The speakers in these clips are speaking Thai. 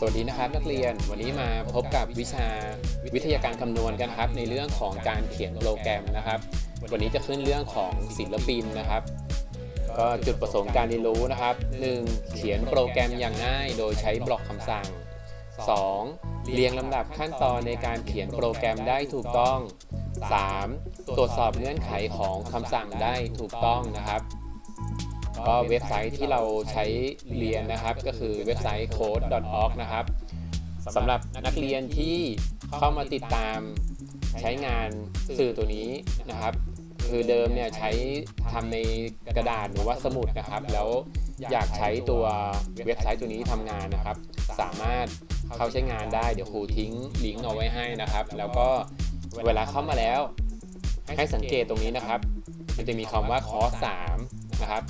สวัสดีนะครับนักเรียนวันนี้มาพบกับวิชาวิทยาการคำนวณกันครับในเรื่องของการเขียนโปรแกรมนะครับ วันนี้จะขึ้นเรื่องของศิลปินนะครับ ก็จุดประสงค์การเรียนรู้นะครับ 1. เขียนโปรแกรมอย่างง่าย โดยใช้บล็อกคำสั่ง 2. เรียงลำดับขั้นตอนในการเขียนโปรแกรมได้ถูกต้อง 3. ตรวจสอบเงื่อนไขของคำสั่งได้ถูกต้องนะครับ ก็เว็บไซต์ที่เราใช้เรียนนะครับ ก็คือเว็บไซต์ code.org นะครับสำหรับนักเรียนที่เข้ามาติดตามใช้งานสื่อตัวนี้นะครับ คือเดิมเนี่ยใช้ทำในกระดาษหรือว่าสมุดนะครับ แล้วอยากใช้ตัวเว็บไซต์ตัวนี้ทำงานนะครับ สามารถเข้าใช้งานได้เดี๋ยวครูทิ้งลิงก์เอาไว้ให้นะครับ แล้วก็เวลาเข้ามาแล้วให้สังเกตตรงนี้นะครับ มันจะมีคำว่าคอร์ส3นะครับ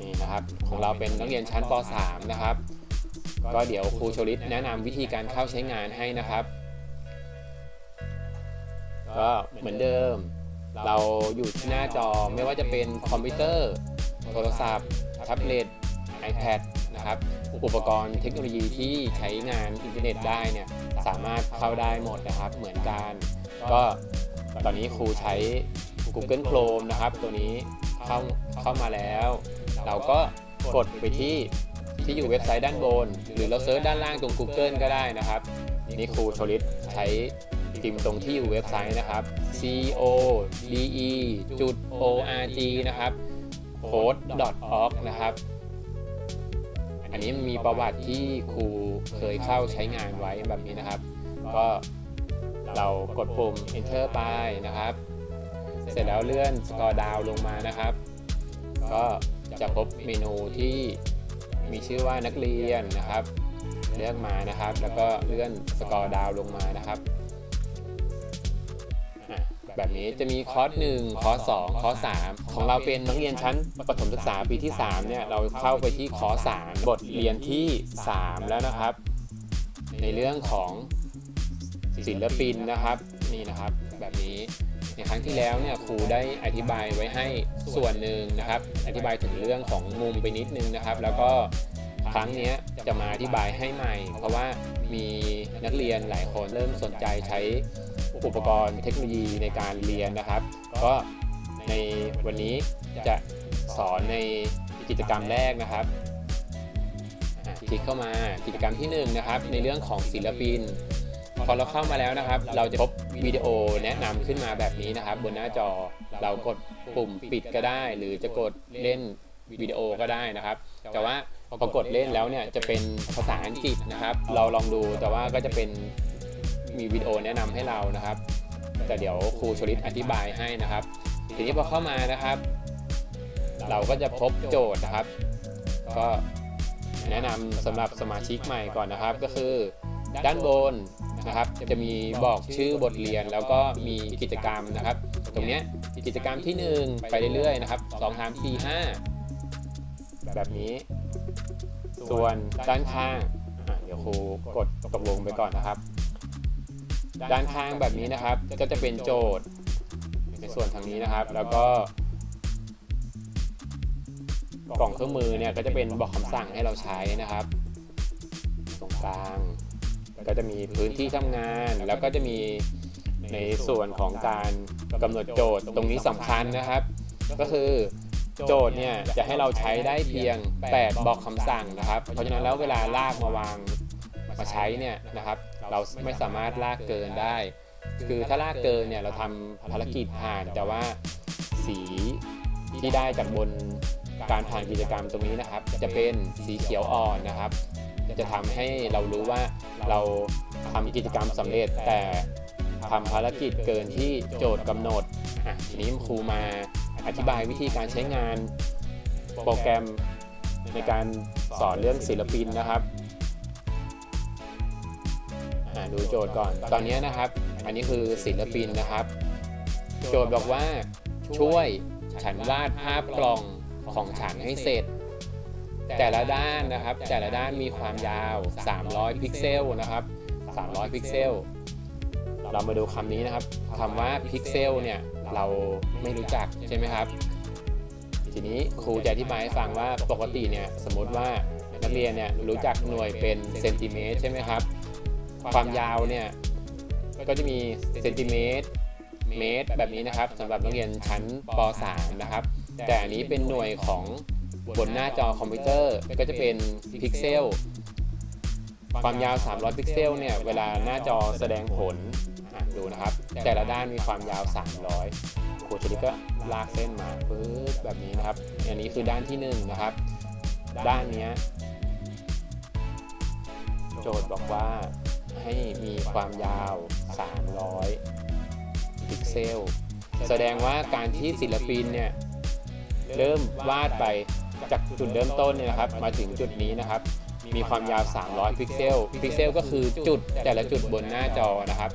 นี่นะครับของเราเป็นนักเรียนชั้นป .3 นะครับ ก็เดี๋ยวครูชลิตแนะนำวิธีการเข้าใช้งานให้นะครับ ก็เหมือนเดิม เราอยู่ที่หน้าจอไม่ว่าจะเป็นคอมพิวเตอร์ โทรศัพท์แท็บเล็ต iPad นะครับ อุปกรณ์เทคโนโลยีที่ใช้งานอินเทอร์เน็ตได้เนี่ยสามารถเข้าได้หมดนะครับ เหมือนกัน ก็ตอนนี้ครูใช้ Google Chrome นะครับ ตัวนี้เข้าเข้ามาแล้ว เราก็กดไปที่ที่อยู่เว็บไซต์ด้านบน หรือเราเซิร์ชด้านล่างตรง Google ก็ได้นะครับ นี่ครูชลิตใช้พิมพ์ตรงที่อยู่เว็บไซต์นะครับ c o d e จุด o r g นะครับ code org นะครับ อันนี้มีประวัติที่ครูเคยเข้าใช้งานไว้แบบนี้นะครับ ก็เรากดปุ่ม enter ไปนะครับ เสร็จแล้วเลื่อน scroll down ลงมานะครับ ก็ จะพบเมนูที่มีชื่อว่านักเรียนนะครับ เลือกมานะครับ แล้วก็เลื่อนสกอร์ดาวลงมานะครับ แบบนี้จะมีคอร์ส1คอร์ส2คอร์ส3ของเราเป็นนักเรียนชั้นประถมศึกษาปีที่3เนี่ยเราเข้าไปที่คอร์ส3บทเรียนที่ 3 แล้วนะครับ ในเรื่องของศิลปินนะครับนี่นะครับแบบนี้ ในครั้งที่แล้วเนี่ยครูได้อธิบายไว้ให้ส่วนหนึ่งนะครับ อธิบายถึงเรื่องของมุมไปนิดนึงนะครับ แล้วก็ครั้งนี้จะมาอธิบายให้ใหม่ เพราะว่ามีนักเรียนหลายคนเริ่มสนใจใช้อุปกรณ์เทคโนโลยีในการเรียนนะครับ ก็ในวันนี้จะสอนในกิจกรรมแรกนะครับคลิกเข้ามากิจกรรมที่หนึ่งนะครับในเรื่องของศิลปิน พอเราเข้ามาแล้วนะครับ เราจะพบ วิดีโอแนะนำขึ้นมาแบบนี้นะครับ บนหน้าจอเรากดปุ่มปิดก็ได้ หรือจะกดเล่นวิดีโอก็ได้นะครับ แต่ว่าพอกดเล่นแล้วเนี่ยจะเป็นภาษาอังกฤษนะครับ เราลองดูแต่ว่าก็จะเป็นมีวิดีโอแนะนำให้เรานะครับ แต่เดี๋ยวครูชลิตอธิบายให้นะครับ ทีนี้พอเข้ามานะครับ เราก็จะพบโจทย์นะครับ ก็แนะนำสำหรับสมาชิกใหม่ก่อนนะครับ ก็คือด้านบน นะครับ จะมีบอกชื่อบทเรียนแล้วก็มีกิจกรรมนะครับ ตรงนี้กิจกรรมที่ 1 ไปเรื่อยๆนะครับ2 3 4 5 แบบนี้ ส่วนด้านข้างเดี๋ยวครูกดตกลงไปก่อนนะครับ ด้านข้างแบบนี้นะครับ ก็จะเป็นโจทย์ในส่วนทางนี้นะครับ แล้วก็กล่องเครื่องมือเนี่ยก็จะเป็นบอกคำสั่งให้เราใช้นะครับ ตรงกลาง ก็จะมีพื้นที่ทำงาน แล้วก็จะมีในส่วนของการกำหนดโจทย์ตรงนี้สำคัญนะครับ ก็คือโจทย์เนี่ยจะให้เราใช้ได้เพียง 8บอกคำสั่งนะครับ เพราะฉะนั้นแล้วเวลาลากมาวางมาใช้เนี่ยนะครับ เราไม่สามารถลากเกินได้ คือถ้าลากเกินเนี่ยเราทำภารกิจผ่านแต่ว่าสีที่ได้จากบนการผ่านกิจกรรมตรงนี้นะครับ จะเป็นสีเขียวอ่อนนะครับ จะทำให้เรารู้ว่าเราทำกิจกรรมสำเร็จแต่ทำภารกิจเกินที่โจทย์กำหนดอะทีนี้ครูมาอธิบายวิธีการใช้งานโปรแกรมในการสอนเรื่องศิลปินนะครับอะดูโจทย์ก่อน ตอนนี้นะครับ อันนี้คือศิลปินนะครับ โจทย์บอกว่าช่วยฉันวาดภาพกล่องของฉันให้เสร็จ แต่ละด้านนะครับ แต่ละด้านมีความยาว 300 พิกเซลนะครับ 300 พิกเซล เรามาดูคำนี้นะครับคำว่าพิกเซลเนี่ยเราไม่รู้จักใช่ไหมครับ ทีนี้ครูจะอธิบายให้ฟังว่าปกติเนี่ยสมมติว่านักเรียนเนี่ยรู้จักหน่วยเป็นเซนติเมตรใช่ไหมครับ ความยาวเนี่ยก็จะมีเซนติเมตรเมตรแบบนี้นะครับสำหรับนักเรียนชั้นป .3 นะครับ แต่อันนี้เป็นหน่วยของ บนหน้าจอคอมพิวเตอร์ก็จะเป็นพิกเซลความยาว 300 พิกเซลเนี่ยเวลาหน้าจอแสดงผลดูนะครับ แต่ละด้านมีความยาว 300ครูชลิดก็ลากเส้นมาปึ๊บแบบนี้นะครับ อันนี้คือด้านที่1นงนะครับ ด้านนี้โจทย์บอกว่าให้มีความยาว 300 พิกเซล แสดงว่าการที่ศิลปินเนี่ยเริ่มวาดไป จากจุดเริ่มต้นเนี่ยนะครับมาถึงจุดนี้นะครับ มีความยาว 300 พิกเซล พิกเซลก็คือจุดแต่ละจุดบนหน้าจอนะครับ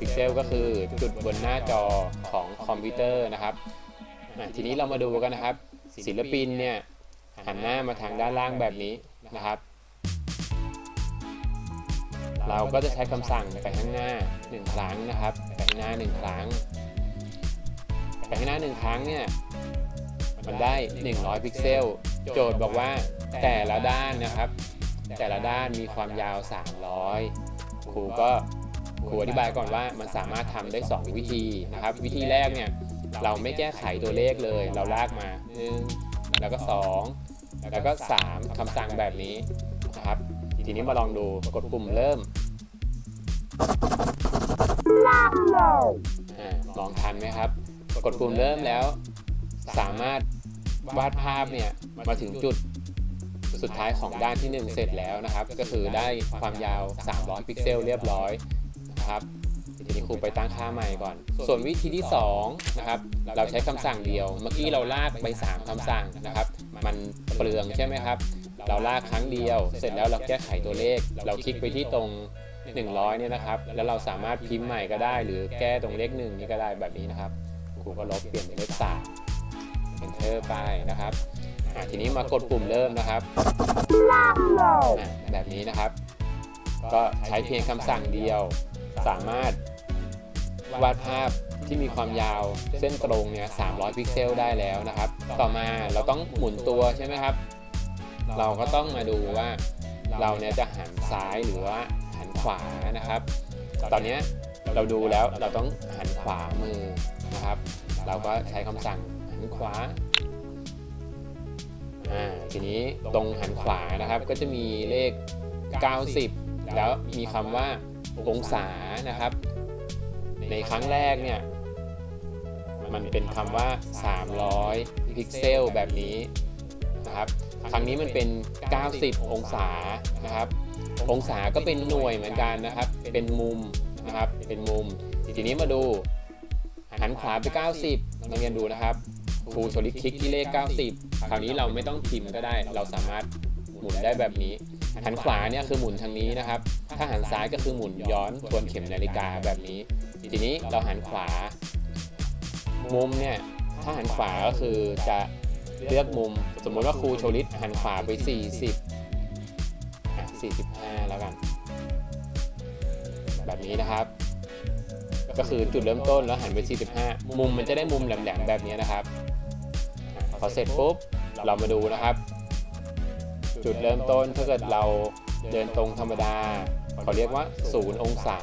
พิกเซลก็คือจุดบนหน้าจอของคอมพิวเตอร์นะครับ ทีนี้เรามาดูกันนะครับ ศิลปินเนี่ยหันหน้ามาทางด้านล่างแบบนี้นะครับ เราก็จะใช้คำสั่งไปข้างหน้า 1 ครั้งนะครับ ไปข้างหน้า 1 ครั้ง ไปข้างหน้า 1 ครั้งเนี่ย มันได้ 100 พิกเซล โจทย์บอกว่าแต่ละด้านนะครับ แต่ละด้านมีความยาว 300 ครูก็ครูอธิบายก่อนว่ามันสามารถทำได้ 2 วิธีนะครับ วิธีแรกเนี่ยเราไม่แก้ไขตัวเลขเลย เราลากมา 1 แล้วก็ 2 แล้วก็ 3คำสั่งแบบนี้นะครับ ทีนี้มาลองดูกดปุ่มเริ่มอ่ามองทันไหมครับ กดปุ่มเริ่มแล้ว สามารถ วาดภาพเนี่ยมาถึงจุดสุดท้ายของด้านที่ 1 เสร็จแล้วนะครับ ก็คือได้ความยาว 300 พิกเซลเรียบร้อยนะครับทีนี้ครูไปตั้งค่าใหม่ก่อน ส่วนวิธีที่2นะครับเราใช้คำสั่งเดียว เมื่อกี้เราลากไป 3คำสั่งนะครับ มันเปลืองใช่ไหมครับ เราลากครั้งเดียว เสร็จแล้วเราแก้ไขตัวเลข เราคลิกไปที่ตรง 100เนี่ยนะครับ แล้วเราสามารถพิมพ์ใหม่ก็ได้ หรือแก้ตรงเลขหนึ่งนี่ก็ได้แบบนี้นะครับครูก็ลบเปลี่ยนเป็นเลข 3 enter ไปนะครับทีนี้มากดปุ่มเริ่มนะครับแบบนี้นะครับ ก็ใช้เพียงคำสั่งเดียว สามารถวาดภาพที่มีความยาวเส้นตรงเนี่ย 300 พิกเซลได้แล้วนะครับ ต่อมาเราต้องหมุนตัวใช่ไหมครับ เราก็ต้องมาดูว่าเราเนี่ยจะหันซ้ายหรือว่าหันขวานะครับ ตอนนี้เราดูแล้วเราต้องหันขวามือนะครับ เราก็ใช้คำสั่ง หันขวาอ่าทีนี้ตรงหันขวานะครับ ก็จะมีเลข 90 แล้วมีคำว่าองศานะครับ ในครั้งแรกเนี่ยมันเป็นคำว่า 300 พิกเซลแบบนี้นะครับ ครั้งนี้มันเป็น 90 องศานะครับ องศาก็เป็นหน่วยเหมือนกันนะครับ เป็นมุมนะครับ เป็นมุม ทีนี้มาดูหันขวาไป 90นักเรียนดูนะครับ ครูโชลิคลิกที่เลข 90 คราวนี้เราไม่ต้องพิมพ์ก็ได้ เราสามารถหมุนได้แบบนี้ หันขวาเนี่ยคือหมุนทางนี้นะครับ ถ้าหันซ้ายก็คือหมุนย้อนทวนเข็มนาฬิกาแบบนี้ ทีนี้เราหันขวา มุมเนี่ย ถ้าหันขวาก็คือจะเลือกมุม สมมุติว่าครูโชลิตหันขวาไป 40อะ45 แล้วกัน แบบนี้นะครับ ก็คือจุดเริ่มต้นแล้วหันไป 45 มุมมันจะได้มุมแหลมๆแบบนี้นะครับ พอเสร็จปุ๊บเรามาดูนะครับ จุดเริ่มต้นถ้าเกิดเราเดินตรงธรรมดาเขาเรียกว่า 0 องศา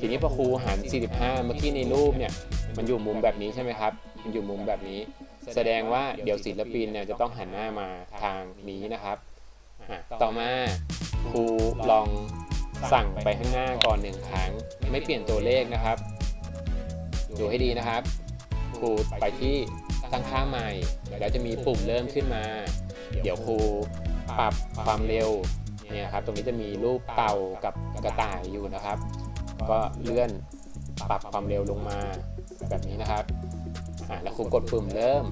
ทีนี้พอครูหัน45 เมื่อกี้ในรูปเนี่ยมันอยู่มุมแบบนี้ใช่ไหมครับ มันอยู่มุมแบบนี้ แสดงว่าเดี๋ยวศิลปินเนี่ยจะต้องหันหน้ามาทางนี้นะครับอะต่อมาครูลองสั่งไปข้างหน้าก่อนหนึ่งครั้ง ไม่เปลี่ยนตัวเลขนะครับ ดูให้ดีนะครับ ครูไปที่ ตั้งค่าใหม่แล้วจะมีปุ่มเริ่มขึ้นมา เดี๋ยวครูปรับความเร็วเนี่ยครับตรงนี้จะมีรูปเต่ากับกระต่ายอยู่นะครับ ก็เลื่อนปรับความเร็วลงมาแบบนี้นะครับอ่าแล้วครูกดปุ่มเริ่ม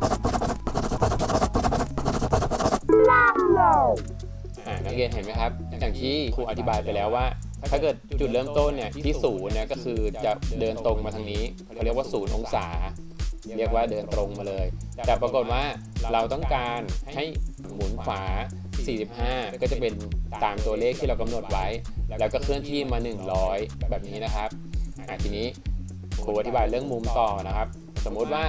อ่านักเรียนเห็นไหมครับ อย่างที่ครูอธิบายไปแล้วว่า ถ้าเกิดจุดเริ่มต้นเนี่ยที่ศูนย์เนี่ยก็คือจะเดินตรงมาทางนี้เขาเรียกว่าศูนย์องศา เรียกว่าเดินตรงมาเลย แต่ปรากฏว่าเราต้องการให้หมุนขวา 45 ก็จะเป็นตามตัวเลขที่เรากำหนดไว้ แล้วก็เคลื่อนที่มา 100 แบบนี้นะครับทีนี้ครูอธิบายเรื่องมุมต่อนะครับ สมมุติว่า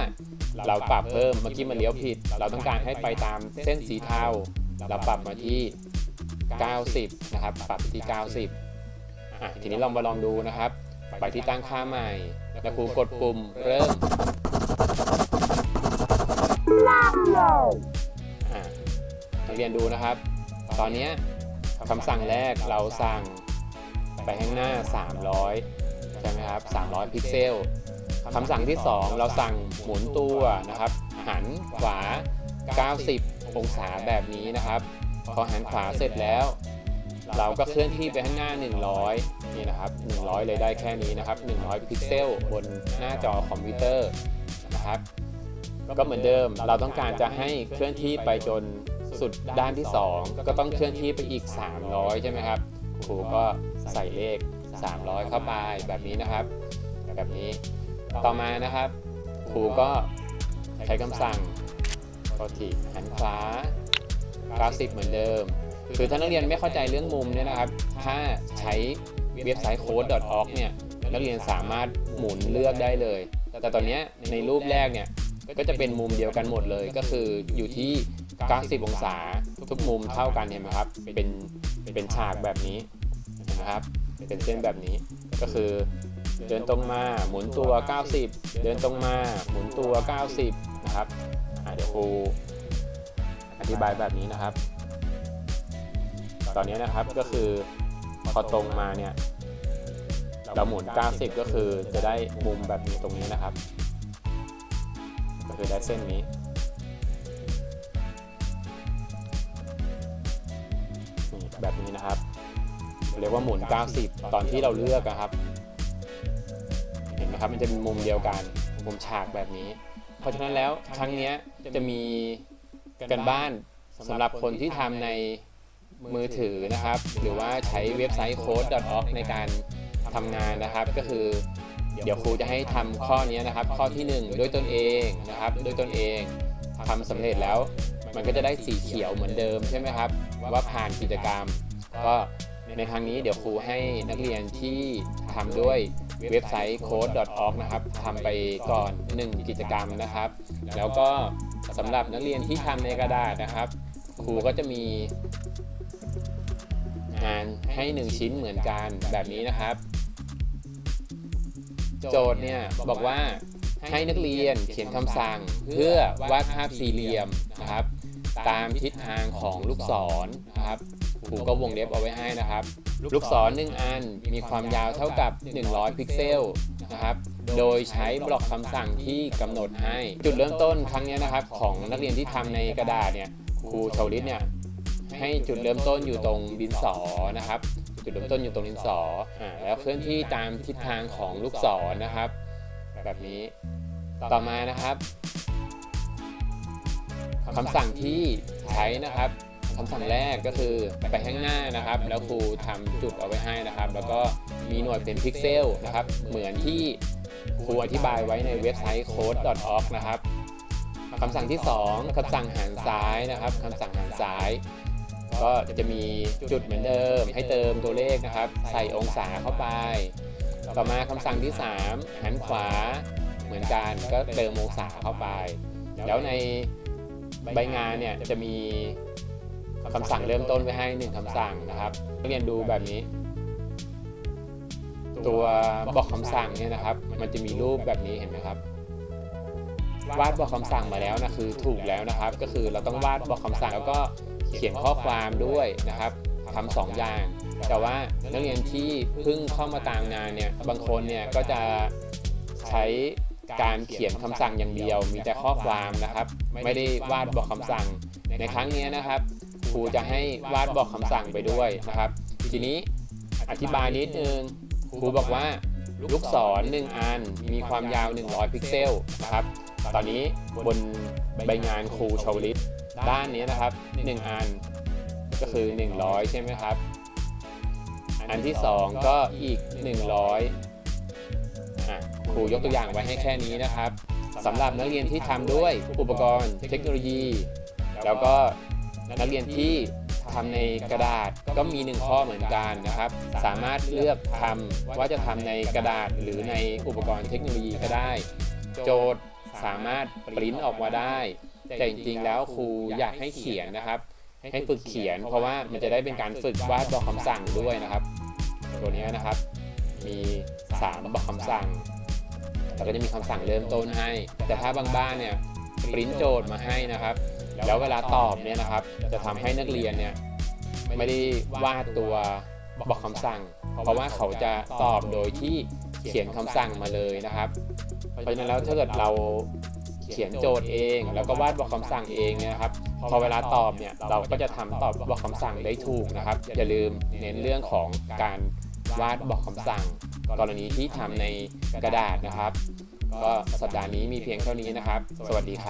เราปรับเพิ่มเมื่อกี้มันเลี้ยวผิด เราต้องการให้ไปตามเส้นสีเทาเราปรับมาที่ 90 นะครับ ปรับที่ 90อะทีนี้ลองมาลองดูนะครับ ไปที่ตั้งค่าใหม่ แล้วครูกดปุ่มเริ่ม อะนักเรียนดูนะครับ ตอนเนี้ยคำสั่งแรกเราสั่งไปข้างหน้า 300 ใช่ไหมครับ 300 พิกเซลคำสั่งที่ 2 เราสั่งหมุนตัวนะครับ หันขวา 90 องศาแบบนี้นะครับพอหันขวาเสร็จแล้ว เราก็เคลื่อนที่ไปข้างหน้า 100 นี่นะครับ 100 เลยได้แค่นี้นะครับ 100 พิกเซลบนหน้าจอคอมพิวเตอร์นะครับ ก็เหมือนเดิม เราต้องการจะให้เคลื่อนที่ไปจนสุดด้านที่ 2 ก็ต้องเคลื่อนที่ไปอีก 300 ใช่ไหมครับ ครูก็ใส่เลข 300 เข้าไปแบบนี้นะครับ แบบนี้ ต่อมานะครับ ครูก็ใช้คำสั่งปกติหันขวา90เหมือนเดิม คือถ้านักเรียนไม่เข้าใจเรื่องมุมเนี่ยนะครับ ถ้าใช้เว็บไซต์ code.org เนี่ย นักเรียนสามารถหมุนเลือกได้เลย แต่ตอนนี้ในรูปแรกเนี่ย ก็จะเป็นมุมเดียวกันหมดเลย ก็คืออยู่ที่ 90 องศาทุกมุมเท่ากันเห็นไหมครับ เป็นเป็นฉากแบบนี้นไหมครับ เป็นเส้นแบบนี้ก็คือเดินตรงมาหมุนตัว 90 เดินตรงมาหมุนตัว 90 นะครับเดี๋ยวครูอธิบายแบบนี้นะครับ ตอนนี้นะครับก็คือพอตรงมาเนี่ยเราหมุน 90 ก็คือจะได้มุมแบบนี้ตรงนี้นะครับ คือได้เส้นนี้นี่แบบนี้นะครับ เรียกว่าหมุน 90 ตอนที่เราเลือกอะครับ เห็นไหมครับมันจะเป็นมุมเดียวกัน มุมฉากแบบนี้ เพราะฉะนั้นแล้วครั้งนี้จะมีกันบ้านสำหรับคนที่ทำในมือถือนะครับ หรือว่าใช้เว็บไซต์ code.org ในการทำงานนะครับ ก็คือ เดี๋ยวครูจะให้ทำข้อนี้นะครับ ข้อที่ 1 ด้วยตนเองนะครับด้วยตนเองทำสำเร็จแล้ว มันก็จะได้สีเขียวเหมือนเดิมใช่ไหมครับ ว่าผ่านกิจกรรม ก็ในครั้งนี้เดี๋ยวครูให้นักเรียนที่ทำด้วยเว็บไซต์ code.org นะครับทำไปก่อน 1 กิจกรรมนะครับ แล้วก็สำหรับนักเรียนที่ทำในกระดาษนะครับ ครูก็จะมีงานให้ 1 ชิ้นเหมือนกันแบบนี้นะครับ โจทย์เนี่ยบอกว่าให้นักเรียนเขียนคำสั่งเพื่อวาดภาพสี่เหลี่ยมนะครับ ตามทิศทางของลูกศรนะครับครูก็วงเล็บเอาไว้ให้นะครับ ลูกศรหนึ่งอันมีความยาวเท่ากับ 100 พิกเซลนะครับ โดยใช้บล็อกคำสั่งที่กำหนดให้ จุดเริ่มต้นครั้งนี้นะครับ ของนักเรียนที่ทำในกระดาษเนี่ยครูชาวลิตเนี่ยให้จุดเริ่มต้นอยู่ตรงดินสอนะครับ จุดเริ่มต้นอยู่ตรงดินสออ่าแล้วเคลื่อนที่ตามทิศทางของลูกศรนะครับ แบบนี้ต่อมานะครับคำสั่งที่ใช้นะครับคำสั่งแรกก็คือไปข้างหน้านะครับ แล้วครูทำจุดเอาไว้ให้นะครับ แล้วก็มีหน่วยเป็นพิกเซลนะครับ เหมือนที่ครูอธิบายไว้ในเว็บไซต์ code.org นะครับคำสั่งที่ 2คำสั่งหันซ้ายนะครับคำสั่งหันซ้าย ก็จะมีจุดเหมือนเดิม ให้เติมตัวเลขนะครับ ใส่องศาเข้าไป ต่อมาคำสั่งที่ 3 หันขวาเหมือนกันก็เติมองศาเข้าไป แล้วในใบงานเนี่ยจะมีคำสั่งเริ่มต้นไว้ให้หนึ่งคำสั่งนะครับเรียนดูแบบนี้ ตัวบอกคำสั่งเนี่ยนะครับ มันจะมีรูปแบบนี้เห็นไหมครับ วาดบอกคำสั่งมาแล้วนะคือถูกแล้วนะครับ ก็คือเราต้องวาดบอกคำสั่งแล้วก็ เขียนข้อความด้วยนะครับทำสองอย่าง แต่ว่านักเรียนที่เพิ่งเข้ามาตามงานเนี่ยบางคนเนี่ยก็จะใช้การเขียนคำสั่งอย่างเดียว มีแต่ข้อความนะครับ ไม่ได้วาดบอกคำสั่ง ในครั้งนี้นะครับครูจะให้วาดบอกคำสั่งไปด้วยนะครับ ทีนี้อธิบายนิดนึงครูบอกว่าลูกศรหนึ่งอันมีความยาว 100 พิกเซลนะครับ ตอนนี้บนใบงานครูชาวลิต ด้านนี้นะครับ 1 อันก็คือ 100 ใช่ไหมครับ อันที่ 2 ก็อีก 100อะครูยกตัวอย่างไว้ให้แค่นี้นะครับสำหรับนักเรียนที่ทำด้วยอุปกรณ์เทคโนโลยี แล้วก็นักเรียนที่ทำในกระดาษก็มีหนึ่งข้อเหมือนกันนะครับ สามารถเลือกทำว่าจะทำในกระดาษหรือในอุปกรณ์เทคโนโลยีก็ได้ โจทย์สามารถปริ้นออกมาได้ แต่จริงๆแล้วครูอยากให้เขียนนะครับ ให้ฝึกเขียน เพราะว่ามันจะได้เป็นการฝึกวาดบอกคำสั่งด้วยนะครับ ตัวนี้นะครับ มี3บอกคำสั่งแล้วก็จะมีคำสั่งเริ่มต้นให้ แต่ถ้าบางบ้านเนี่ยปริ้นโจทย์มาให้นะครับ แล้วเวลาตอบเนี่ยนะครับ จะทำให้นักเรียนเนี่ยไม่ได้วาดตัวบอกคำสั่ง เพราะว่าเขาจะตอบโดยที่เขียนคำสั่งมาเลยนะครับ เพราะฉะนั้นแล้วถ้าเกิดเรา เขียนโจทย์เอง แล้วก็วาดบอกคำสั่งเองเนี่ยนะครับ พอเวลาตอบเนี่ยเราก็จะทำตอบบอกคำสั่งได้ถูกนะครับ อย่าลืมเน้นเรื่องของการวาดบอกคำสั่ง กรณีที่ทำในกระดาษนะครับ ก็สัปดาห์นี้มีเพียงเท่านี้นะครับ สวัสดีครับ